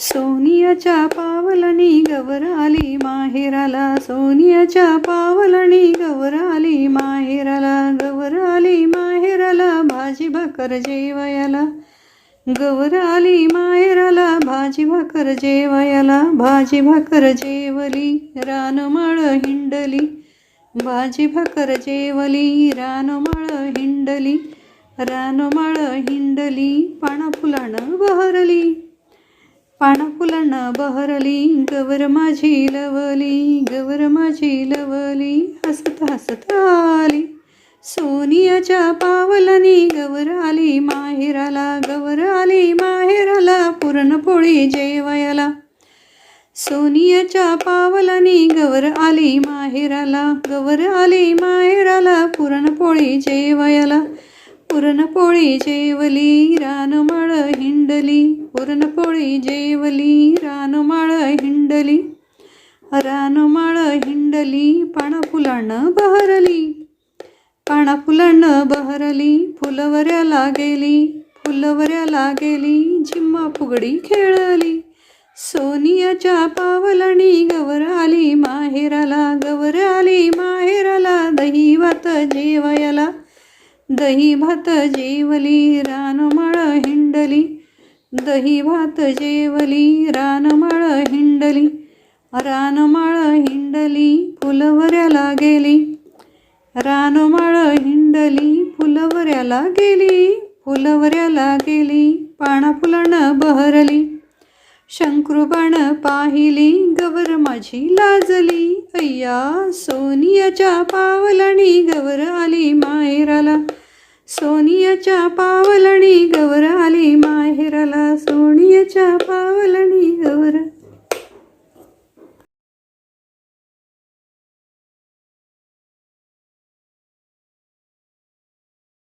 सोनियाच्या पावलणी गवर आली माहेराला सोनियाच्या पावलणी गवर आली माहेराला गवर आली माहेराला भाजी भाकर जेवयाला. गवर आली माहेराला भाजी भाकर जेवयाला. भाजी भाकर जेवली रानमाळ हिंडली. भाजी भाकर जेवली रानमाळ हिंडली. रानमाळ हिंडली पाना फुलानं पाना बहरली गवर माझी लवली गवर माझी लवली हसत हसत आली. सोनियाच्या पावलानी गवर आली माहेराला गवर आली माहेराला पुरणपोळी जेवयाला. सोनियाच्या पावलानी गवर आली माहेराला गवर आली माहेराला पुरणपोळी जेवायला. पुरणपोळी जेवली रानम हिंडली पुरणपोळी जेवली रानमाळ हिंडली. रानमाळ हिंडली पाना फुलानं बहरली. पाना फुलानं बहरली फुलवऱ्याला गेली. फुलवऱ्याला गेली झिम्मा फुगडी खेळली. सोनियाच्या पावलाणी गवर आली माहेराला गवर आली माहेराला दही वात जेवयाला दही भात जेवली रानमाळ हिंडली. दही भात जेवली रानमाळ हिंडली. रानमाळ हिंडली फुलवऱ्याला गेली. रानमाळ हिंडली फुलवऱ्याला गेली. फुलवऱ्याला गेली पाना बहरली. शंकृबाण पाहिली गवर माझी लाजली. अय्या सोनियाच्या पावलणी गवर आली माहेराला सोनियाच्या पावलणी गवर आली माहेराला सोनियाच्या पाव